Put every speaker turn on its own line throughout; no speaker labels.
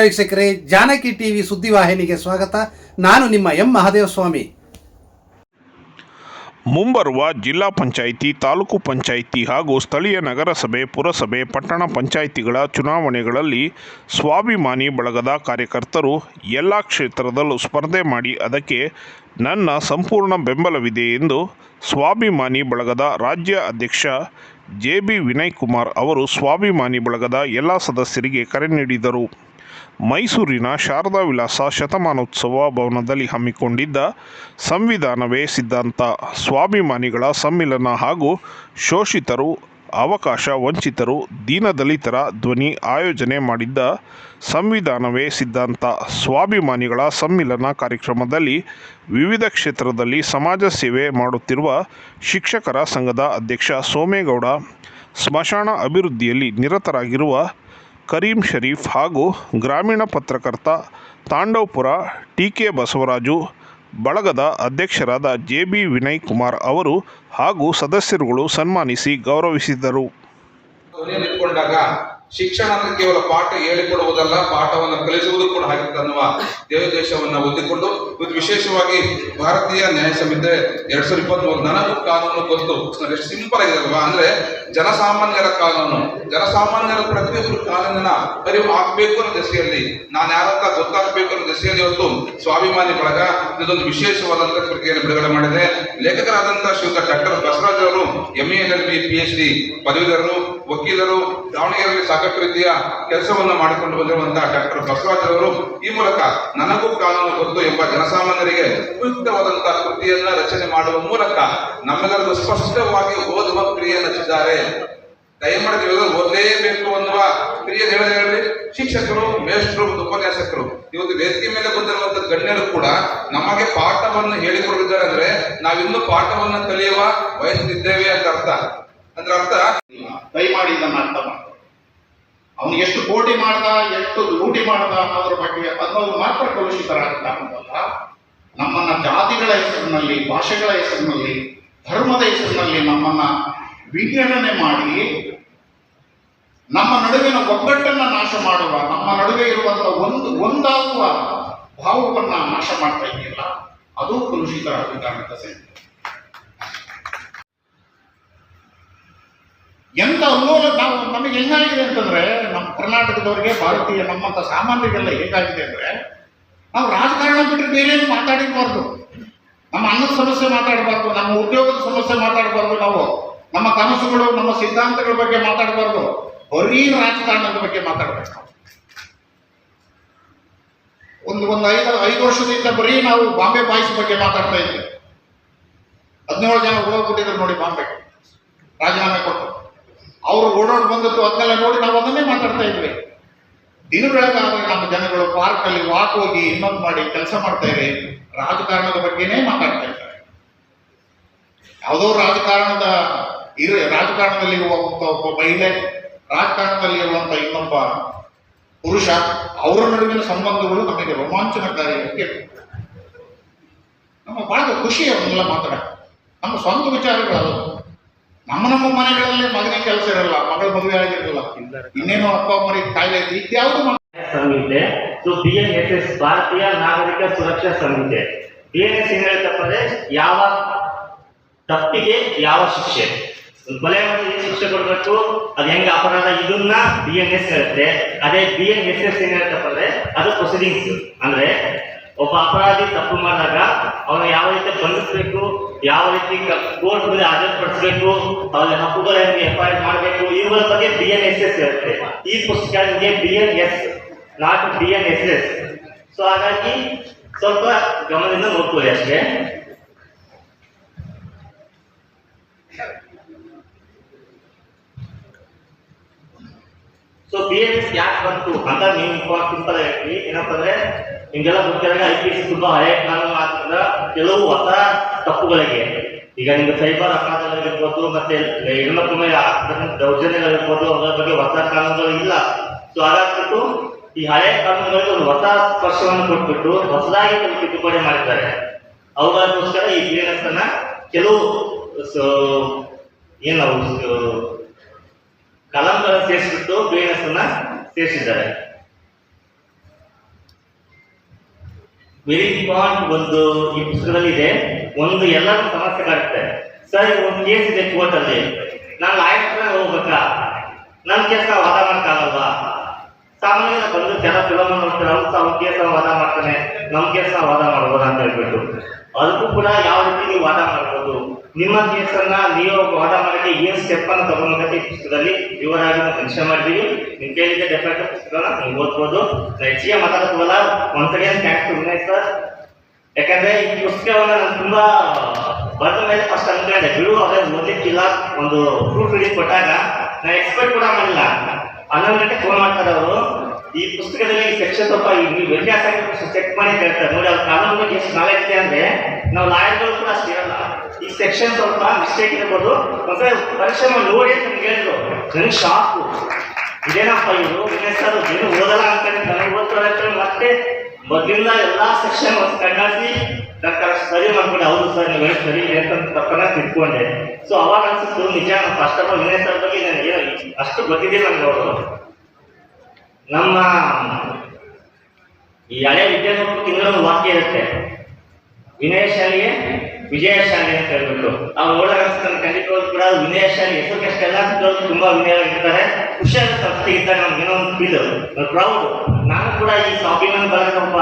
ವೀಕ್ಷಕರೇ, ಜಾನಕಿ ಟಿವಿ ಸುದ್ದಿವಾಹಿನಿಗೆ ಸ್ವಾಗತ. ನಾನು ನಿಮ್ಮ ಎಂ ಮಹಾದೇವಸ್ವಾಮಿ.
ಮುಂಬರುವ ಜಿಲ್ಲಾ ಪಂಚಾಯಿತಿ, ತಾಲೂಕು ಪಂಚಾಯಿತಿ ಹಾಗೂ ಸ್ಥಳೀಯ ನಗರಸಭೆ, ಪುರಸಭೆ, ಪಟ್ಟಣ ಪಂಚಾಯಿತಿಗಳ ಚುನಾವಣೆಗಳಲ್ಲಿ ಸ್ವಾಭಿಮಾನಿ ಬಳಗದ ಕಾರ್ಯಕರ್ತರು ಎಲ್ಲ ಕ್ಷೇತ್ರದಲ್ಲೂ ಸ್ಪರ್ಧೆ ಮಾಡಿ ಅದಕ್ಕೆ ನನ್ನ ಸಂಪೂರ್ಣ ಬೆಂಬಲವಿದೆ ಎಂದು ಸ್ವಾಭಿಮಾನಿ ಬಳಗದ ರಾಜ್ಯ ಅಧ್ಯಕ್ಷ ಜೆ ಬಿ ವಿನಯ್ ಕುಮಾರ್ ಅವರು ಸ್ವಾಭಿಮಾನಿ ಬಳಗದ ಎಲ್ಲ ಸದಸ್ಯರಿಗೆ ಕರೆ ನೀಡಿದರು. ಮೈಸೂರಿನ ಶಾರದಾ ವಿಲಾಸ ಶತಮಾನೋತ್ಸವ ಭವನದಲ್ಲಿ ಹಮ್ಮಿಕೊಂಡಿದ್ದ ಸಂವಿಧಾನವೇ ಸಿದ್ಧಾಂತ. ಸ್ವಾಭಿಮಾನಿಗಳ ಸಮ್ಮಿಲನ ಹಾಗೂ ಶೋಷಿತರು, ಅವಕಾಶ ವಂಚಿತರು, ದೀನದಲಿತರ ಧ್ವನಿ ಆಯೋಜನೆ ಮಾಡಿದ್ದ ಸಂವಿಧಾನವೇ ಸಿದ್ಧಾಂತ. ಸ್ವಾಭಿಮಾನಿಗಳ ಸಮ್ಮಿಲನ ಕಾರ್ಯಕ್ರಮದಲ್ಲಿ ವಿವಿಧ ಕ್ಷೇತ್ರದಲ್ಲಿ ಸಮಾಜ ಸೇವೆ ಮಾಡುತ್ತಿರುವ ಶಿಕ್ಷಕರ ಸಂಘದ ಅಧ್ಯಕ್ಷ ಸೋಮೇಗೌಡ, ಸ್ಮಶಾನ ಅಭಿವೃದ್ಧಿಯಲ್ಲಿ ನಿರತರಾಗಿರುವ ಕರೀಂ ಶರೀಫ್ ಹಾಗೂ ಗ್ರಾಮೀಣ ಪತ್ರಕರ್ತ ತಾಂಡವಪುರ ಟಿ ಕೆ ಬಸವರಾಜು, ಬಳಗದ ಅಧ್ಯಕ್ಷರಾದ ಜೆ ಬಿ ವಿನಯ್ ಕುಮಾರ್ ಅವರು ಹಾಗೂ ಸದಸ್ಯರುಗಳು ಸನ್ಮಾನಿಸಿ ಗೌರವಿಸಿದರು.
ಶಿಕ್ಷಣ ಅಂದ್ರೆ ಕೇವಲ ಪಾಠ ಹೇಳಿಕೊಡುವುದಲ್ಲ, ಪಾಠವನ್ನು ಕಲಿಸುವುದು ಕೂಡ ಆಗಿತ್ತು ಅನ್ನುವ ದೇವದೇಶವನ್ನ ಹೊಂದಿಕೊಂಡು, ಇವತ್ತು ವಿಶೇಷವಾಗಿ ಭಾರತೀಯ ನ್ಯಾಯ ಸಂಹಿತೆ ಎರಡ್ ಸಾವಿರದ ಇಪ್ಪತ್ತ್ ಮೂರು ನನಗೂ ಕಾನೂನು ಗೊತ್ತು. ಎಷ್ಟು ಸಿಂಪಲ್ ಆಗಿದೆ ಅಲ್ವಾ? ಅಂದ್ರೆ ಜನಸಾಮಾನ್ಯರ ಕಾನೂನು. ಜನಸಾಮಾನ್ಯರ ಪ್ರತಿಯೊಬ್ಬರು ಕಾನೂನಿನ ಅರಿವು ಆಗ್ಬೇಕು ಅನ್ನೋ ದೆಸೆಯಲ್ಲಿ ನಾನು ಯಾರಂತ ಗೊತ್ತಾಗಬೇಕು ಅನ್ನೋ ದೆಸೆಯಲ್ಲಿ ಇವತ್ತು ಸ್ವಾಭಿಮಾನಿ ಬಳಗ ಇದೊಂದು ವಿಶೇಷವಾದಂತಹ ಪ್ರಕ್ರಿಯೆಯನ್ನು ಬಿಡುಗಡೆ ಮಾಡಿದೆ. ಲೇಖಕರಾದಂತಹ ಶ್ರೀಯುತ ಡಾಕ್ಟರ್ ಬಸವರಾಜ್ ಅವರು M L B P H D ಪದವೀಧರರು ವಕೀಲರು ದಾವಣಗೆರೆಯಲ್ಲಿ ಸಾಕಷ್ಟು ರೀತಿಯ ಕೆಲಸವನ್ನು ಮಾಡಿಕೊಂಡು ಬಂದಿರುವಂತಹ ಡಾಕ್ಟರ್ ಬಸವರಾಜ್ ಅವರು ಈ ಮೂಲಕ ನನಗೂ ಕಾನೂನು ಗೊತ್ತು ಎಂಬ ಜನಸಾಮಾನ್ಯರಿಗೆ ಉಪಯುಕ್ತವಾದಂತಹ ಕೃತಿಯನ್ನ ರಚನೆ ಮಾಡುವ ಮೂಲಕ ನಮ್ಮೆಲ್ಲರಿಗೂ ಸ್ಪಷ್ಟವಾಗಿ ಓದುವ ಕ್ರಿಯೆ ರಚಿಸಿದ್ದಾರೆ ದಯಮಾಡಿ ಓದಲೇಬೇಕು ಅನ್ನುವ ಕ್ರಿಯೆ ಹೇಳಿ ಶಿಕ್ಷಕರು, ಮೇಷ್ಟ್ರು ಮತ್ತು ಉಪನ್ಯಾಸಕರು. ಇವತ್ತು ವೇದಿಕೆ ಮೇಲೆ ಬಂದಿರುವಂತಹ ಗಣ್ಯರು ಕೂಡ ನಮಗೆ ಪಾಠವನ್ನು ಹೇಳಿಕೊಡುತ್ತಿದ್ದಾರೆ ಅಂದ್ರೆ ನಾವಿನ್ನೂ ಪಾಠವನ್ನು ಕಲಿಯುವ ವಯಸ್ಸಿದ್ದೇವೆ ಅಂತ ಅರ್ಥ. ಅಂದ್ರೆ ಅರ್ಥ?
ದಯಮಾಡಿ ಇದನ್ನ ಅರ್ಥ ಮಾಡ್ತಾರೆ ಅವನು ಎಷ್ಟು ಕೋಟಿ ಮಾಡ್ದ, ಎಷ್ಟು ಲೂಟಿ ಮಾಡ್ದ ಅನ್ನೋದ್ರ ಬಗ್ಗೆ ಅನ್ನೋದು ಮಾತ್ರ ಕಲುಷಿತರಾಗಲ್ಲ ನಮ್ಮನ್ನ ಜಾತಿಗಳ ಹೆಸರಿನಲ್ಲಿ, ಭಾಷೆಗಳ ಹೆಸರಿನಲ್ಲಿ, ಧರ್ಮದ ಹೆಸರಿನಲ್ಲಿ ನಮ್ಮನ್ನ ವಿಂಗಡಣೆ ಮಾಡಿ, ನಮ್ಮ ನಡುವಿನ ಒಗ್ಗಟ್ಟನ್ನು ನಾಶ ಮಾಡುವ, ನಮ್ಮ ನಡುವೆ ಇರುವಂತಹ ಒಂದು, ಒಂದಾಗುವ ಭಾವವನ್ನ ನಾಶ ಮಾಡ್ತಾ ಇದೆಯಲ್ಲ, ಅದು ಕಲುಷಿತರಾಗಬೇಕಾದಂತ ಸಂಗತಿ ಎಂತ ಅಲ್ಲೋಲ ನಾವು ನಮಗೆ ಹೆಂಗಾಗಿದೆ ಅಂತಂದ್ರೆ ನಮ್ಮ ಕರ್ನಾಟಕದವರಿಗೆ ಭಾರತೀಯ ನಮ್ಮಂತ ಸಾಮಾನ್ಯರಿಗೆಲ್ಲ ಹೇಗಾಗಿದೆ ಅಂದ್ರೆ ನಾವು ರಾಜಕಾರಣ ಬಿಟ್ಟರೆ ಬೇರೆ ಮಾತಾಡಿರ್ಬಾರ್ದು ನಮ್ಮ ಅನ್ನದ ಸಮಸ್ಯೆ ಮಾತಾಡಬಾರ್ದು, ನಮ್ಮ ಉದ್ಯೋಗದ ಸಮಸ್ಯೆ ಮಾತಾಡಬಾರ್ದು ನಾವು. ನಮ್ಮ ಕನಸುಗಳು, ನಮ್ಮ ಸಿದ್ಧಾಂತಗಳ ಬಗ್ಗೆ ಮಾತಾಡಬಾರ್ದು. ಬರೀ ರಾಜಕಾರಣದ ಬಗ್ಗೆ ಮಾತಾಡಬೇಕು ನಾವು. ಒಂದು ಒಂದು ಐದು ಐದು ವರ್ಷದಿಂದ ಬರೀ ನಾವು ಬಾಂಬೆ ಬಾಯ್ಸ್ ಬಗ್ಗೆ ಮಾತಾಡ್ತಾ ಇದ್ವಿ. ಹದಿನೇಳು ಜನ ಹೋಗ್ಬಿಟ್ಟಿದ್ರು ನೋಡಿ ಬಾಂಬೆ ರಾಜೀನಾಮೆ ಕೊಟ್ಟು. ಅವರು ಓಡೋಡ್ ಬಂದದ್ದು ಅದನ್ನೆಲ್ಲ ನೋಡಿ ನಾವು ಅದನ್ನೇ ಮಾತಾಡ್ತಾ ಇದ್ವಿ. ದಿನ ನಮ್ಮ ಜನಗಳು ಪಾರ್ಕ್ ಅಲ್ಲಿ ವಾಕ್ ಹೋಗಿ ಇನ್ನೊಂದು ಮಾಡಿ ಕೆಲಸ ಮಾಡ್ತಾ ಇವೆ. ರಾಜಕಾರಣದ ಬಗ್ಗೆನೇ ಮಾತಾಡ್ತಾ ಇದ್ದಾರೆ. ಯಾವುದೋ ರಾಜಕಾರಣದ ಇರ, ರಾಜಕಾರಣದಲ್ಲಿ ಇರುವಂತ ಒಬ್ಬ ಮಹಿಳೆ, ರಾಜಕಾರಣದಲ್ಲಿ ಇರುವಂತ ಇನ್ನೊಬ್ಬ ಪುರುಷ, ಅವರ ನಡುವಿನ ಸಂಬಂಧಗಳು ನಮಗೆ ರೋಮಾಂಚನಕಾರಿಯಾಗಿ ನಮ್ಮ ಬಹಳ ಖುಷಿ ಅವನ್ನೆಲ್ಲ ಮಾತಾಡ ನಮ್ಮ ಸ್ವಂತ ವಿಚಾರಗಳು ನಮ್ಮ ನಮ್ಮ ಮನೆಗಳಲ್ಲಿ ಮಗನಿಗೆ ಕೆಲಸ ಇರಲ್ಲ, ಮಗಳ ಮದುವೆ ಆಗಿರಲ್ಲ. ಇನ್ನೇನು ಅಪ್ಪ ಮನೆ ಕಾಯಿಲೆ ಇದೆ. ಇದ್ಯಾವುದು
ಸಂಹಿತೆ so B N S S Bharatiya Nagarik Suraksha ಸಂಹಿತೆ. ಬಿ ಎನ್ ಎಸ್ ಹೇಳ್ತಪ್ಪಂದ್ರೆ ಯಾವ ತಪ್ಪಿಗೆ ಯಾವ ಶಿಕ್ಷೆ? ಕೊಲೆ ಏನ್ ಶಿಕ್ಷೆ ಕೊಡ್ಬೇಕು? ಅದು ಹೆಂಗ ಅಪರಾಧ? ಇದನ್ನ ಬಿ ಎನ್ ಎಸ್ ಹೇಳುತ್ತೆ. ಅದೇ ಬಿ ಎನ್ ಎಸ್ ಎಸ್ ಏನ್ ಹೇಳ್ತಪ್ಪಂದ್ರೆ ಅದು ಪ್ರೊಸೀಡಿಂಗ್ಸ್ ಅಂದ್ರೆ ಒಬ್ಬ ಅಪರಾಧಿ ತಪ್ಪು ಮಾಡಿದಾಗ ಅವನು ಯಾವ ರೀತಿ ಬಂಧಿಸಬೇಕು, ಯಾವ ರೀತಿ ಕೋರ್ಟ್ ಮುಂದೆ ಹಾಜರುಪಡಿಸಬೇಕು ಅವನ ಹಕ್ಕುಗಳನ್ನು ಎಫ್ ಐ ಆರ್ ಮಾಡಬೇಕು, ಇವುಗಳ ಬಗ್ಗೆ ಬಿ ಎನ್ ಎಸ್ ಎಸ್ ಇರುತ್ತೆ. ಈ ಪುಸ್ತಕ B N S not B N S S so ಹಾಗಾಗಿ ಸ್ವಲ್ಪ ಗಮನದಿಂದ ನೋಡ್ಕೊಳ್ಳಿ ಅಷ್ಟೇ. ಸೊ ಬಿ ಎನ್ ಎಸ್ ಯಾಕೆ ಬಂತು ಅಂತ ನೀವು ಸಿಂಪಲ್ ಹೇಳ್ತೀವಿ ಏನಪ್ಪ ಅಂದ್ರೆ ನಿಮ್ಗೆಲ್ಲ ಮುಖ್ಯವಾಗಿ ಐ ಪಿ ಸಿ ತುಂಬಾ ಹಳೆಯ ಕಾನೂನು ಆದ್ರಿಂದ ಕೆಲವು ಹೊಸ ತಪ್ಪುಗಳಿಗೆ. ಈಗ ನಿಮ್ಗೆ ಸೈಬರ್ ಅಪರಾಧಗಳಿರ್ಬೋದು ಮತ್ತೆ ಹೆಣ್ಮಕ್ಳ ಮೇಲೆ ದೌರ್ಜನ್ಯಗಳಿರ್ಬೋದು, ಅದರ ಬಗ್ಗೆ ಹೊಸ ಕಾನೂನುಗಳು ಇಲ್ಲ. ಸೊ ಹಾಗಾಗ್ಬಿಟ್ಟು ಈ ಹಳೆಯ ಕಾನೂನುಗಳಿಗೆ ಒಂದು ಹೊಸ ಸ್ಪರ್ಶವನ್ನು ಕೊಟ್ಬಿಟ್ಟು ಹೊಸದಾಗಿ ತಿದ್ದುಪಡಿ ಮಾಡಿದ್ದಾರೆ. ಅವುಗಳಿಗೋಸ್ಕರ ಈ ಕ್ಲಿಯರೆನ್ಸ್ ಅನ್ನ ಕೆಲವು ಏನು ಕಲಂಗಳನ್ನು ಸೇರಿಸ್ಬಿಟ್ಟು ಕ್ಲಿಯರೆನ್ಸ್ ಅನ್ನ ಸೇರಿಸಿದ್ದಾರೆ. ವೆರಿ ಇಂಪಾರ್ಟೆಂಟ್ ಒಂದು ಈ ಪುಸ್ತಕದಲ್ಲಿ ಇದೆ ಒಂದು ಎಲ್ಲರೂ ಸಮಸ್ಯೆ ಕಾಡುತ್ತೆ ಸರ್, ಒಂದು ಕೇಸ್ ಇದೆ ಕೋರ್ಟ್ ಅಲ್ಲಿ. ನಾನು ಲಾಯರ್ ಹೋಗ್ಬೇಕಾ? ನನ್ನ ಕೇಸ್ ವಾದ ಮಾಡಕ್ಕಾಗಲ್ವಾ ಸಾಮಾನ್ಯ ಬಂದು ಜನ ಫಿಲಮ್ ನೋಡ್ತಾರೆ ಅವ್ರು ಅವ್ನ ಕೇಸ್ ವಾದ ಮಾಡ್ತಾನೆ ನಮ್ಮ ಕೇಸ್ ವಾದ ಮಾಡ್ಬೋದಾ ಅಂತ ಹೇಳ್ಬಿಟ್ಟು. ಅದಕ್ಕೂ ಕೂಡ ಯಾವ ನೀವು ವಾದ ಮಾಡಬಹುದು ನಿಮ್ಮ ಕೇಸನ್ನ ನೀವು ವಾದ ಮಾಡಕ್ಕೆ ಏನ್ ಸ್ಟೆಪ್ ಅನ್ನು ತಗೊಂಡಂತ ಈ ಪುಸ್ತಕದಲ್ಲಿ ವಿವರವಾಗಿ ಮನುಷ್ಯ ಮಾಡಿದೀವಿ ನಿಮ್ ಕೇಳಿದ ಡೆಫೆಕ್ಟ್ ಪುಸ್ತಕನ ನೀವು ಓದ್ಬೋದು. ಹೆಚ್ಚಿಗೆ ಮಾತಾಡೋದಲ್ಲ ಒಂದ್ ಕಡೆ ಥ್ಯಾಂಕ್ಸ್ ಟು ವಿನಯ್ ಸರ್ ಯಾಕಂದ್ರೆ ಈ ಪುಸ್ತಕವನ್ನ ನಾನು ತುಂಬಾ ಬರೆದ ಮೇಲೆ ಫಸ್ಟ್ ಅನ್ಕೊಂಡೆ. ಬಿಡು ಅದೇ ಓದ್ಲಿಕ್ಕಿಲ್ಲ. ಒಂದು ಪ್ರೂಫ್ ರೀಡಿಂಗ್ ಕೊಟ್ಟಾಗ ನಾ ಎಕ್ಸ್ಪೆಕ್ಟ್ ಕೂಡ ಮಾಡಿಲ್ಲ. ಹನ್ನೊಂದು ಗಂಟೆ ಫೋನ್ ಮಾಡ್ತಾರೆ ಅವರು. ಈ ಪುಸ್ತಕದಲ್ಲಿ ಸೆಕ್ಷನ್ ಸ್ವಲ್ಪ ವ್ಯತ್ಯಾಸ ಚೆಕ್ ಮಾಡಿ ಕೇಳ್ತಾರೆ. ನೋಡಿ, ಅವ್ರ ಕಾನೂನು ಎಷ್ಟು ನಾಲೆಜ್ ಇದೆ ಅಂದ್ರೆ ನಾವು ಲಾಯರ್ಗಳು ಕೂಡ ಅಷ್ಟು ಇರಲ್ಲ. ಈ ಸೆಕ್ಷನ್ ಸ್ವಲ್ಪ ಮಿಸ್ಟೇಕ್ ಇರ್ಬೋದು. ಮತ್ತೆ ಪರೀಕ್ಷೆ ನೋಡಿ ಅಂತ ನಮ್ಗೆ ಹೇಳಿದ್ರು. ನನಗೆ ಶಾಕು ಇದೇನಪ್ಪ ಇವರು ಸರ್ ಏನು ಓದಲ್ಲ ಅಂತ ನನಗೆ ಓದ್ತಾರೆ ಮತ್ತೆ ಮೊದಲಿಂದ ಎಲ್ಲ ಸೆಕ್ಷನ್ ಒಂದು ಕಣ್ಣಾಸಿ ಡಾಕ್ಟರ್ ಸರಿ ಮಾಡ್ಕೊಂಡು. ಹೌದು ಸರ್ ನೀವು ಹೇಳಿ ಸರಿ ಅಂತ ತಪ್ಪನ್ನ ತಿಳ್ಕೊಂಡೆ. ಸೊ ಅವಾಗ ಅನ್ಸುತ್ತೆ ನಿಜ ನಾನು first of all Vinay sir ಬಗ್ಗೆ ನನಗೆ ಅಷ್ಟು ಗೊತ್ತಿದೆ ನನಗೆ ಅವರು. ನಮ್ಮ ಈ ಹಳೆ ವಿದ್ಯಾರ್ಥಿ ಇನ್ನೊಂದು ವಾಕ್ಯ ಇರುತ್ತೆ. ವಿನಯಶಾಲಿಯೇ ವಿಜಯಶಾಲಿ ಅಂತ ಹೇಳ್ಬಿಟ್ಟು. ನೋಡೋಕೆ ಅನ್ಸುತ್ತೆ ಖಂಡಿತವಾಗ್ಲೂ ಕೂಡ ವಿನಯಶಾಲಿ ಹೆಸರುಕಷ್ಟೆಲ್ಲ ತುಂಬಾ ವಿನಯವಾಗಿರ್ತಾರೆ. ಹುಷಾರ ಸಂಸ್ಥೆ ಇದ್ದಾಗ ನಮ್ಗೆ ಏನೋ ಒಂದು ಫೀಲ್ ಪ್ರೌಡ್ ನಾನು ಕೂಡ ಈ ಸ್ವಾಭಿಮಾನ ಬಳಗದ ಒಬ್ಬ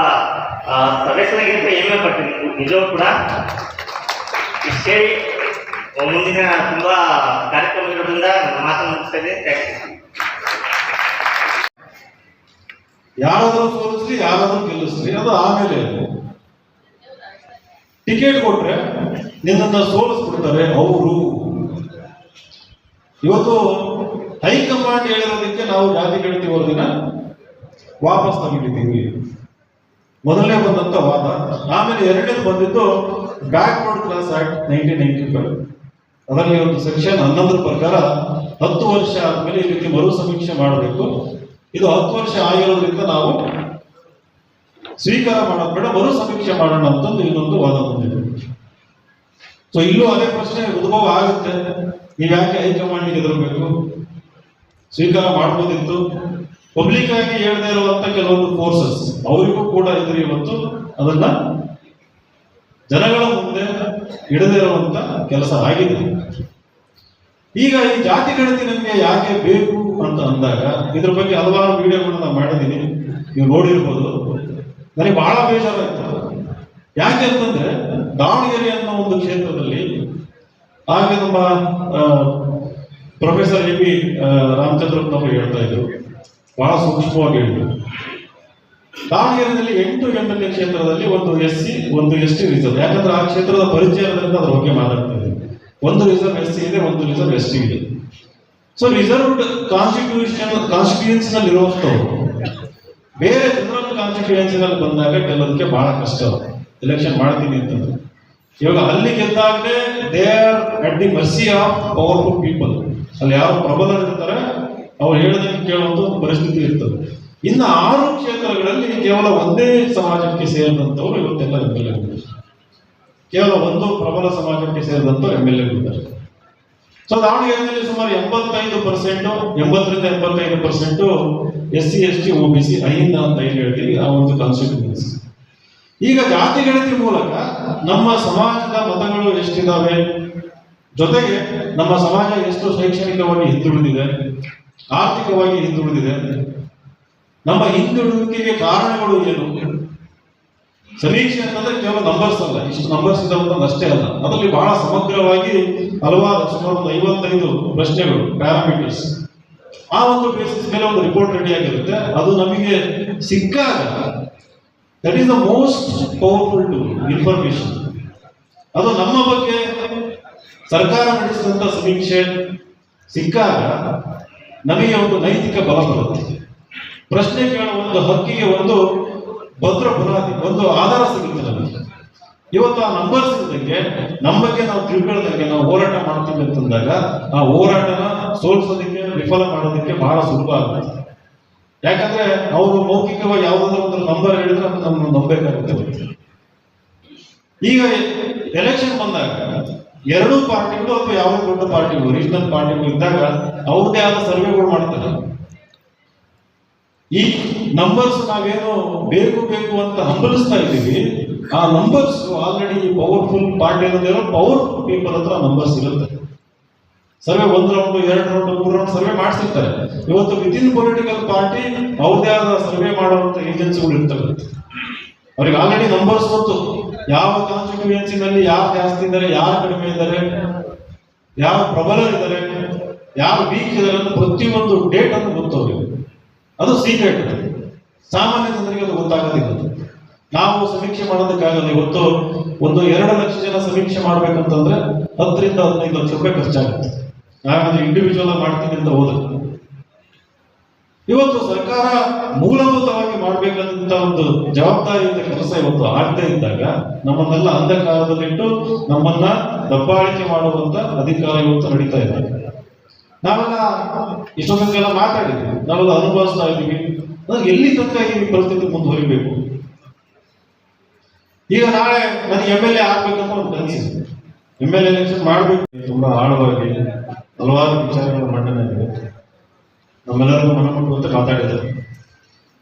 ಆ, ಸದಸ್ಯನಾಗಿರ್ತ ಹೆಮ್ಮೆ ಪಡ್ತೀನಿ ನಿಜವೂ ಕೂಡ ಇಷ್ಟೇ ಮುಂದಿನ ತುಂಬಾ ಕಾರ್ಯಕ್ರಮ ಇರೋದ್ರಿಂದ ನನ್ನ ಮಾತನ್ನು ಮುಗಿಸ್ತಾ ಇದ್ದೀನಿ.
ಯಾರಾದ್ರೂ ಸೋಲಿಸ್ಲಿ ಯಾರಾದ್ರೂ ಗೆಲ್ಲಿಸ್ಲಿ ಅದು ಆಮೇಲೆ. ಟಿಕೆಟ್ ಕೊಟ್ರೆ ನಿನ್ನನ್ನು ಸೋಲಿಸ್ಬಿಡ್ತಾರೆ ಅವರು. ಇವತ್ತು ಹೈಕಮಾಂಡ್ ಹೇಳಿರೋದಕ್ಕೆ ನಾವು ಜಾತಿ ಗಣತಿ ವರದಿನ ವಾಪಸ್ ತಗೊಂಡಿದ್ದೀವಿ. ಮೊದಲನೇ ಬಂದಂತ ವಾದ. ಆಮೇಲೆ ಎರಡನೇದು ಬಂದಿದ್ದು backward class act nineteen ninety five ಅದರಲ್ಲಿ ಒಂದು ಸೆಕ್ಷನ್ ಹನ್ನೊಂದರ ಪ್ರಕಾರ ಹತ್ತು ವರ್ಷ ಆದ್ಮೇಲೆ ಈ ರೀತಿ ಮರು ಸಮೀಕ್ಷೆ ಮಾಡಬೇಕು. ಇದು ಹತ್ತು ವರ್ಷ ಆಗಿರೋದ್ರಿಂದ ನಾವು ಸ್ವೀಕಾರ ಮಾಡೋದು ಬೇಡ ಮರು ಸಮೀಕ್ಷೆ ಮಾಡೋಣ ಅಂತಂದು ಇನ್ನೊಂದು ವಾದ ಬಂದಿದೆ. ಸೊ ಇಲ್ಲೂ ಅದೇ ಪ್ರಶ್ನೆ ಉದ್ಭವ ಆಗುತ್ತೆ. ನೀವು ಯಾಕೆ ಹೈಕಮಾಂಡ್ಗೆ ಎದುರಬೇಕು ಸ್ವೀಕಾರ ಮಾಡ್ಬೋದಿತ್ತು. ಪಬ್ಲಿಕ್ ಆಗಿ ಹೇಳದೇ ಇರುವಂತ ಕೆಲವೊಂದು ಫೋರ್ಸಸ್ ಅವರಿಗೂ ಕೂಡ ಇದ್ರಿ ಇವತ್ತು, ಅದನ್ನ ಜನಗಳ ಮುಂದೆ ಇಡದೇ ಇರುವಂತ ಕೆಲಸ ಆಗಿದೆ. ಈಗ ಈ ಜಾತಿ ಗಣತಿ ನಮಗೆ ಯಾಕೆ ಬೇಕು ಅಂತ ಅಂದಾಗ, ಇದ್ರ ಬಗ್ಗೆ ಹಲವಾರು ವಿಡಿಯೋಗಳನ್ನ ನಾನು ಮಾಡಿದ್ದೀನಿ ನೀವು ನೋಡಿರ್ಬೋದು. ನನಗೆ ಬಹಳ ಬೇಜಾರಾಯ್ತು. ಯಾಕೆ ಅಂತಂದ್ರೆ ದಾವಣಗೆರೆ ಅನ್ನೋ ಒಂದು ಕ್ಷೇತ್ರದಲ್ಲಿ ಹಾಗೆ ನಮ್ಮ ಪ್ರೊಫೆಸರ್ ಎ ಪಿ ರಾಮಚಂದ್ರಪ್ಪನವರು ಹೇಳ್ತಾ ಇದ್ರು. ಬಹಳ ಸೂಕ್ಷ್ಮವಾಗಿ ಹೇಳಿದ್ರು. ದಾವಣಗೆರೆಯಲ್ಲಿ ಎಂಟು ಎಂ ಎಲ್ ಎ ಕ್ಷೇತ್ರದಲ್ಲಿ ಒಂದು ಎಸ್ ಸಿ, ಒಂದು ಎಸ್ ಟಿ ರಿಸರ್ವ್ ಯಾಕಂದ್ರೆ ಆ ಕ್ಷೇತ್ರದ ಪರಿಚಯ ಇರೋದ್ರಿಂದ ಅದ್ರ ಬಗ್ಗೆ ಮಾತಾಡ್ತಾ ಒಂದು ರಿಸರ್ವ್ ಎಸ್ ಸಿ ಇದೆ, ಒಂದು ರಿಸರ್ವ್ ಎಸ್ ಟಿ ಇದೆ. ಸೊ ರಿಸರ್ವ್ಡ್ ಕಾನ್ಸ್ಟಿಟ್ಯೂಷನ್ ಕಾನ್ಸ್ಟಿಟ್ಯೂನ್ಸಿ ನಲ್ಲಿ ಇರುವಂತವ್ರು ಬೇರೆ ಜನರಲ್ ಕಾನ್ಸ್ಟಿಟ್ಯೂನ್ಸಿ ನಲ್ಲಿ ಬಂದಾಗ ಗೆಲ್ಲೋದಕ್ಕೆ ಬಹಳ ಕಷ್ಟ ಎಲೆಕ್ಷನ್ ಮಾಡ್ತೀನಿ ಅಂತಂದ್ರೆ. ಇವಾಗ ಅಲ್ಲಿ ಗೆದ್ದಾಗಲೇ they are at the mercy of powerful people ಅಲ್ಲಿ ಯಾರು ಪ್ರಬಲರಿರ್ತಾರೆ ಅವ್ರು ಹೇಳದಂಗೆ ಕೇಳುವಂತ ಒಂದು ಪರಿಸ್ಥಿತಿ ಇರ್ತದೆ. ಇನ್ನು ಆರು ಕ್ಷೇತ್ರಗಳಲ್ಲಿ ಕೇವಲ ಒಂದೇ ಸಮಾಜಕ್ಕೆ ಸೇರಿದಂಥವ್ರು ಇವತ್ತೆಲ್ಲ ಎಂ ಎಲ್ ಎಗಳು ಕೇವಲ ಒಂದು ಪ್ರಬಲ ಸಮಾಜಕ್ಕೆ ಸೇರಿದಂತ ಎಂ ಎಲ್ ಎಗಳಿದ್ದಾರೆ ಸೊ ದಾವಣಗೆರೆಯಲ್ಲಿ ಸುಮಾರು ಎಂಬತ್ತೈದು ಪರ್ಸೆಂಟು ಎಂಬತ್ತರಿಂದ ಎಂಬತ್ತೈದು percent S C, S T O B C Ahinda ಅಂತ ಏನು ಹೇಳ್ತೀವಿ ಆ ಒಂದು ಕಾನ್ಸ್ಟಿಟ್ಯೂನ್ಸಿ ಈಗ ಜಾತಿ ಗಣತಿ ಮೂಲಕ ನಮ್ಮ ಸಮಾಜದ ಮತಗಳು ಎಷ್ಟಿದ್ದಾವೆ ಜೊತೆಗೆ ನಮ್ಮ ಸಮಾಜ ಎಷ್ಟು ಶೈಕ್ಷಣಿಕವಾಗಿ ಹಿಂದುಳಿದಿದೆ, ಆರ್ಥಿಕವಾಗಿ ಹಿಂದುಳಿದಿದೆ. ನಮ್ಮ ಹಿಂದುಳಿಕೆಗೆ ಕಾರಣಗಳು ಏನು? ಸಮೀಕ್ಷೆ ಅಂತಂದ್ರೆ ಕೇವಲ ನಂಬರ್ಸ್ ಅಲ್ಲ, ಇಷ್ಟು ನಂಬರ್ಸ್ ಇದಾವೆ ಅಷ್ಟೇ ಅಲ್ಲ. ಅದರಲ್ಲಿ ಬಹಳ ಸಮಗ್ರವಾಗಿ ಹಲವಾರು ಸುಮಾರು ಒಂದು ಐವತ್ತೈದು ಪ್ರಶ್ನೆಗಳು ಪ್ಯಾರಾಮೀಟರ್ಸ್ ಆ ಒಂದು ಬೇಸಿಸ್ ಮೇಲೆ ಒಂದು ರಿಪೋರ್ಟ್ ರೆಡಿ ಆಗಿರುತ್ತೆ. ಅದು ನಮಗೆ ಸಿಕ್ಕಾಗ that is the most powerful to information ಅದು ನಮ್ಮ ಬಗ್ಗೆ ಸರ್ಕಾರ ನಡೆಸಿದಂತ ಸಮೀಕ್ಷೆ ಸಿಕ್ಕಾಗ ನಮಗೆ ಒಂದು ನೈತಿಕ ಬಲ ಬರುತ್ತೆ. ಪ್ರಶ್ನೆ ಕೇಳುವ ಒಂದು ಹಕ್ಕಿಗೆ ಒಂದು ಭದ್ರ ಬುನಾದಿ, ಒಂದು ಆಧಾರ ಸಿಗುತ್ತೆ ನಮಗೆ. ಇವತ್ತು ಆ ನಂಬರ್ಸ್ ಇದ್ದಂಗೆ ನಮ್ಮ ಬಗ್ಗೆ ನಾವು ತಿಳ್ಕೊಳ್ಳೋದಕ್ಕೆ ನಾವು ಹೋರಾಟ ಮಾಡ್ತೀವಿ ಅಂತಂದಾಗ ಆ ಹೋರಾಟನ ಸೋಲಿಸೋದಕ್ಕೆ ವಿಫಲ ಮಾಡೋದಕ್ಕೆ ಬಹಳ ಸುಲಭ ಆಗುತ್ತೆ. ಯಾಕಂದ್ರೆ ಅವರು ಮೌಖಿಕವಾಗಿ ಯಾವುದಾದ್ರೂ ಒಂದು ನಂಬರ್ ಹೇಳಿದ್ರೆ ಅದು ನಮ್ಮನ್ನು ನಂಬೇಕಾಗುತ್ತೆ ಈಗ ಎಲೆಕ್ಷನ್ ಬಂದಾಗ ಎರಡೂ ಪಾರ್ಟಿಗಳು ಅಥವಾ ಯಾವ ದೊಡ್ಡ ಪಾರ್ಟಿಗಳು ರೀಜನಲ್ ಪಾರ್ಟಿಗಳು ಇದ್ದಾಗ ಅವ್ರದ್ದೇ ಆದ ಸರ್ವೆಗಳು ಮಾಡ್ತಾರೆ. ಈ ನಂಬರ್ಸ್ ನಾವೇನು ಬೇಕು ಬೇಕು ಅಂತ ಹಂಬಲಿಸ್ತಾ ಇದ್ದೀವಿ. ಆ ನಂಬರ್ಸ್ ಆಲ್ರೆಡಿ ಪವರ್ಫುಲ್ ಪಾರ್ಟಿ ಅನ್ನೋದಿರೋ ಪವರ್ಫುಲ್ ಪೀಪಲ್ ಹತ್ರ ನಂಬರ್ಸ್ ಇರುತ್ತೆ. ಸರ್ವೆ ಒಂದು ರೌಂಡ್ ಎರಡು ರೌಂಡ್ ಮೂರು ರೌಂಡ್ ಸರ್ವೆ ಮಾಡಿಸಿರ್ತಾರೆ. ಇವತ್ತು ವಿದಿನ್ ಪೊಲಿಟಿಕಲ್ ಪಾರ್ಟಿ ಅವ್ರದೇ ಆದ ಸರ್ವೆ ಮಾಡುವಂತ ಏಜೆನ್ಸಿಗಳು ಇರ್ತವೆ. ಅವ್ರಿಗೆ ಆಲ್ರೆಡಿ ನಂಬರ್ಸ್ ಗೊತ್ತು. ಯಾವ ಕಾನ್ಸ್ಟಿಟ್ಯೂಯೆನ್ಸಿನಲ್ಲಿ ಯಾರು ಜಾಸ್ತಿ ಇದ್ದಾರೆ, ಯಾರು ಕಡಿಮೆ ಇದ್ದಾರೆ, ಯಾರು ಪ್ರಬಲ ಇದ್ದಾರೆ, ಯಾರು ವೀಕ್ ಇದ್ದಾರೆ ಅಂತ ಪ್ರತಿಯೊಂದು ಡೇಟ್ ಅನ್ನು ಗೊತ್ತು ಅವರಿಗೆ. ಅದು ಸೀಕ್ರೆಟ್ ಸಾಮಾನ್ಯ ಜನರಿಗೆ ಅದು ಗೊತ್ತಾಗೋದಿಲ್ಲ. ನಾವು ಸಮೀಕ್ಷೆ ಮಾಡೋದಕ್ಕಾಗಲ್ಲ ಇವತ್ತು ಒಂದು ಎರಡು ಲಕ್ಷ ಜನ ಸಮೀಕ್ಷೆ ಮಾಡ್ಬೇಕಂತಂದ್ರೆ ಹತ್ತರಿಂದ ಹದಿನೈದು ಲಕ್ಷ ರೂಪಾಯಿ ಖರ್ಚಾಗುತ್ತೆ. ನಾವೇನಾದ್ರೂ ಇಂಡಿವಿಜುವಲ್ ಮಾಡ್ತೀನಿ ಅಂತ ಹೋದ ಇವತ್ತು ಸರ್ಕಾರ ಮೂಲಭೂತವಾಗಿ ಮಾಡಬೇಕಾದಂತ ಒಂದು ಜವಾಬ್ದಾರಿಯುತ ಕೆಲಸ ಇವತ್ತು ಆಗದೆ ಇದ್ದಾಗ ನಮ್ಮನ್ನೆಲ್ಲ ಅಂಧಕಾರದಲ್ಲಿಟ್ಟು ನಮ್ಮನ್ನ ದಬ್ಬಾಳಿಕೆ ಮಾಡುವಂತ ಅಧಿಕಾರ ಇವತ್ತು ನಡೀತಾ ಇದೆ. ನಾವೆಲ್ಲ ಇಷ್ಟೊಂದೆಲ್ಲ ಮಾತಾಡಿದ್ವಿ. ನಾವೆಲ್ಲ ಅನುಭವಿಸ್ತಾ ಇದ್ದೀವಿ ಎಲ್ಲಿ ತನಕ ಈ ಪರಿಸ್ಥಿತಿ ಮುಂದುವರಿಬೇಕು? ಈಗ ನಾಳೆ ನನಗೆ ಎಂ ಎಲ್ ಎ ಆಗ್ಬೇಕಂತ ಒಂದು ಕನಸಿದೆ ಎಂ ಎಲ್ ಎಲೆಕ್ಷನ್ ಮಾಡಬೇಕು. ತುಂಬಾ ಆಳವಾಗಿ ಹಲವಾರು ವಿಚಾರಗಳ ಮಂಡನೆ ಆಗಿದೆ ನಮ್ಮೆಲ್ಲರಿಗೂ ಮನಮುಟ್ಟುವಂತೆ ಮಾತಾಡಿದ್ದಾರೆ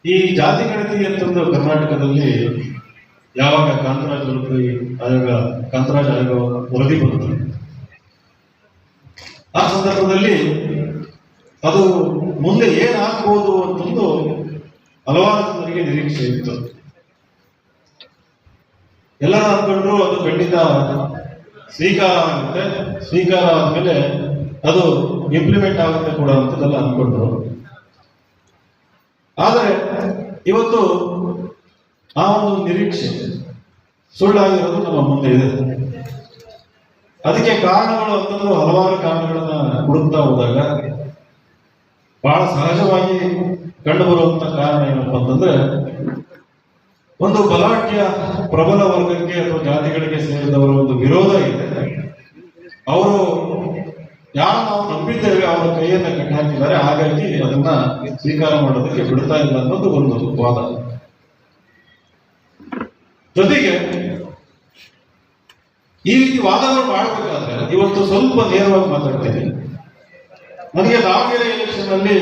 ಈ ಜಾತಿ ಗಣತಿ ಅಂತಂದು ಕರ್ನಾಟಕದಲ್ಲಿ ಯಾವಾಗ ಕಾಂತರಾಜ್ ವರದಿ ಆಯೋಗ, ಕಾಂತರಾಜ್ ಆಯೋಗ ವರದಿ ಬಂತು. ಆ ಸಂದರ್ಭದಲ್ಲಿ ಅದು ಮುಂದೆ ಏನಾಗ್ಬೋದು ಅಂತಂದು ಹಲವಾರು ಜನರಿಗೆ ನಿರೀಕ್ಷೆ ಇತ್ತು. ಎಲ್ಲರೂ ಅಂದ್ಕೊಂಡ್ರು ಅದು ಖಂಡಿತ ಸ್ವೀಕಾರ ಆಗುತ್ತೆ. ಸ್ವೀಕಾರ ಆದ್ಮೇಲೆ ಅದು ಇಂಪ್ಲಿಮೆಂಟ್ ಆಗುತ್ತೆ ಕೂಡ ಅಂತದೆಲ್ಲ ಅಂದ್ಕೊಂಡ್ರು. ಆದರೆ ಇವತ್ತು ಆ ಒಂದು ನಿರೀಕ್ಷೆ ಸುಳ್ಳಾಗಿರೋದು ನಮ್ಮ ಮುಂದೆ ಇದೆ. ಅದಕ್ಕೆ ಕಾರಣಗಳು ಅಂತಂದ್ರೆ ಹಲವಾರು ಕಾರಣಗಳನ್ನ ಹುಡುಕ್ತಾ ಹೋದಾಗ ಬಹಳ ಸಹಜವಾಗಿ ಕಂಡುಬರುವಂತ ಕಾರಣ ಏನಪ್ಪ ಅಂತಂದ್ರೆ ಒಂದು ಬಲಾಢ್ಯ ಪ್ರಬಲ ವರ್ಗಕ್ಕೆ ಅಥವಾ ಜಾತಿಗಳಿಗೆ ಸೇರಿದವರ ಒಂದು ವಿರೋಧ ಇದೆ. ಅವರು ಯಾರು ನಾವು ನಂಬಿದ್ದೇವೆ, ಅವರ ಕೈಯನ್ನ ಕಟ್ಟಾಕಿದ್ದಾರೆ ಹಾಗಾಗಿ ಅದನ್ನ ಸ್ವೀಕಾರ ಮಾಡೋದಕ್ಕೆ ಬಿಡ್ತಾ ಇಲ್ಲ ಅನ್ನೋದು ಒಂದು ವಾದ. ಜೊತೆಗೆ, ಈ ರೀತಿ ವಾದಗಳು ಮಾಡಬೇಕಾದ್ರೆ, ಇವತ್ತು ಸ್ವಲ್ಪ ನೇರವಾಗಿ ಮಾತಾಡ್ತೇನೆ ನನಗೆ ದಾವಣಗೆರೆ ಎಲೆಕ್ಷನ್ ಅಲ್ಲಿ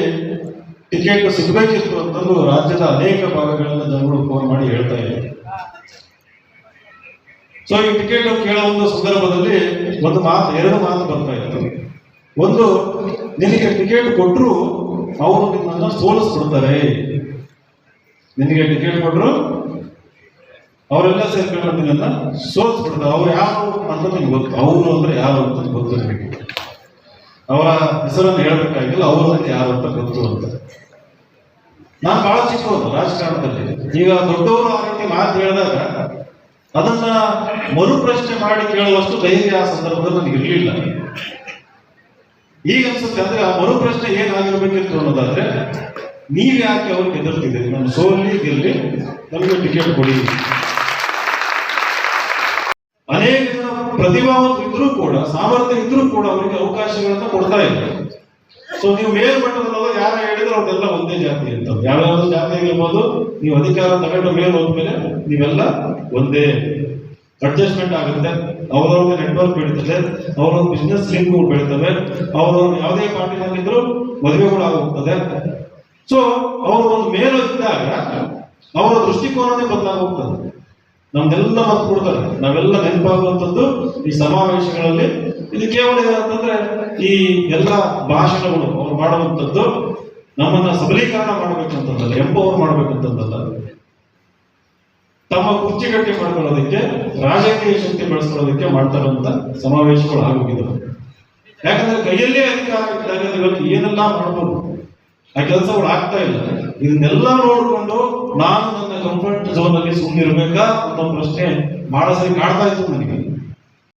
ಟಿಕೆಟ್ ಸಿಗಬೇಕಿತ್ತು ಅಂತಂದು ರಾಜ್ಯದ ಅನೇಕ ಭಾಗಗಳಿಂದ ಜನಗಳು ಫೋನ್ ಮಾಡಿ ಹೇಳ್ತಾ ಇದ್ದಾರೆ. ಸೊ ಈ ಟಿಕೆಟ್ ಕೇಳೋ ಒಂದು ಸಂದರ್ಭದಲ್ಲಿ ಒಂದು ಮಾತು, ಎರಡು ಮಾತು ಬರ್ತಾ ಇತ್ತು. ಒಂದು ನಿನಗೆ ಟಿಕೆಟ್ ಕೊಟ್ಟರು ಅವರು ನಿನ್ನನ್ನು ಸೋಲಿಸ್ಬಿಡ್ತಾರೆ. ನಿನಗೆ ಟಿಕೆಟ್ ಕೊಟ್ಟರು ಅವರೆಲ್ಲ ಸೇರ್ಕೊಂಡು ನಿನ್ನನ್ನು ಸೋಲಿಸ್ಬಿಡ್ತಾರೆ. ಅವ್ರು ಯಾರು ಅಂತ ನಿಮ್ಗೆ ಗೊತ್ತು. ಅವರು ಅಂದ್ರೆ ಯಾರು ಅಂತ ಗೊತ್ತು ನಿಮಗೆ. ಅವರ ಹೆಸರನ್ನು ಹೇಳ್ಬೇಕಾಗಿಲ್ಲ, ಅವರು ಅಂದ್ರೆ ಯಾರು ಅಂತ ಗೊತ್ತು ಅಂತ. ನಾನು ಬಹಳ ಚಿಕ್ಕವನು ರಾಜಕಾರಣದಲ್ಲಿ. ಈಗ ದೊಡ್ಡವರು ಆ ರೀತಿ ಮಾತು ಹೇಳಿದಾಗ ಅದನ್ನ ಮರುಪ್ರಶ್ನೆ ಮಾಡಿ ಕೇಳುವಷ್ಟು ಧೈರ್ಯ ಆ ಸಂದರ್ಭದಲ್ಲಿ ನನಗೆ ಇರಲಿಲ್ಲ ಈಗ ಅನ್ಸುತ್ತೆ ಅಂದ್ರೆ ಆ ಮರು ಪ್ರಶ್ನೆ ಏನಾಗಿರ್ಬೇಕಿತ್ತು ಅನ್ನೋದಾದ್ರೆ, ನೀವ್ ಯಾಕೆ ಅವ್ರಿಗೆ ಎದುರ್ತಿದ್ದೀರಿ ನಮ್ಮ ಸೋಲಿ ಗೆಲ್ಲಿ ನಮಗೆ ಟಿಕೆಟ್ ಕೊಡಿ. ಅನೇಕ ಜನ ಪ್ರತಿಭಾವಂತ ಇದ್ರೂ ಕೂಡ, ಸಾಮರ್ಥ್ಯ ಇದ್ರೂ ಕೂಡ ಅವರಿಗೆ ಅವಕಾಶಗಳನ್ನ ಕೊಡ್ತಾ ಇಲ್ಲ ಸೊ ನೀವು ಮೇಲ್ಮಟ್ಟದಲ್ಲ ಯಾರ ಹೇಳಿದ್ರೆ ಅವ್ರದೆಲ್ಲ ಒಂದೇ ಜಾತಿ ಅಂತ. ಯಾವ್ಯಾವ ಜಾತಿ ಇರ್ಬೋದು ನೀವು ಅಧಿಕಾರ ತಗೊಂಡು ಮೇಲೆ ಹೋದ್ಮೇಲೆ ನೀವೆಲ್ಲ ಒಂದೇ ಅಡ್ಜಸ್ಟ್ಮೆಂಟ್ ಆಗುತ್ತೆ. ಅವರವ್ರಿಗೆ ನೆಟ್ವರ್ಕ್ ಬೆಳೀತದೆ ಅವರವ್ರ ಬಿಸ್ನೆಸ್ ಲಿಂಕ್ಗಳು ಬೆಳೀತವೆ ಅವರವ್ರು ಯಾವುದೇ ಪಾರ್ಟಿನಲ್ಲಿದ್ರು ಮದುವೆಗಳು ಆಗೋಗ್ತದೆ. ಸೊ ಅವರು ಒಂದು ಮೇಲು ಇದ್ದಾಗ ಅವರ ದೃಷ್ಟಿಕೋನನೇ ಬದಲಾಗುತ್ತದೆ ನಮ್ದೆಲ್ಲ ಮತ್ತು ಕೊಡ್ತಾರೆ, ನಾವೆಲ್ಲ ನೆನಪಾಗುವಂಥದ್ದು ಈ ಸಮಾವೇಶಗಳಲ್ಲಿ. ಇದು ಕೇವಲ ಏನಂತಂದ್ರೆ ಈ ಎಲ್ಲ ಭಾಷಣಗಳು ಅವ್ರು ಮಾಡುವಂಥದ್ದು ನಮ್ಮನ್ನ ಸಬಲೀಕರಣ ಮಾಡ್ಬೇಕಂತಂದಲ್ಲ ಎಂಪವರ್ ಮಾಡ್ಬೇಕಂತಂದಲ್ಲ ತಮ್ಮ ಕುರ್ಚಿ ಗಟ್ಟಿ ಮಾಡ್ಕೊಳ್ಳೋದಕ್ಕೆ, ರಾಜಕೀಯ ಶಕ್ತಿ ಬೆಳೆಸ್ಕೊಳ್ಳೋದಕ್ಕೆ ಮಾಡ್ತಾರಂತ ಸಮಾವೇಶಗಳು ಆಗೋಗಿದ್ದವು. ಯಾಕಂದ್ರೆ ಕೈಯಲ್ಲೇ ಅಧಿಕಾರ ಇದ್ದಾಗ ಏನೆಲ್ಲ ಮಾಡ್ಬೋದು? ಆ ಕೆಲಸಗಳು ಆಗ್ತಾ ಇಲ್ಲ. ಇದನ್ನೆಲ್ಲ ನೋಡಿಕೊಂಡು ನಾನು ನನ್ನ ಕಂಫರ್ಟ್ ಝೋನ್ ಅಲ್ಲಿ ಸುಮ್ಮನೆ ಇರ್ಬೇಕಾ ಅಂತ ಪ್ರಶ್ನೆ ಬಹಳ ಸರಿ ಕಾಡ್ತಾ ಇತ್ತು ನನಗೆ.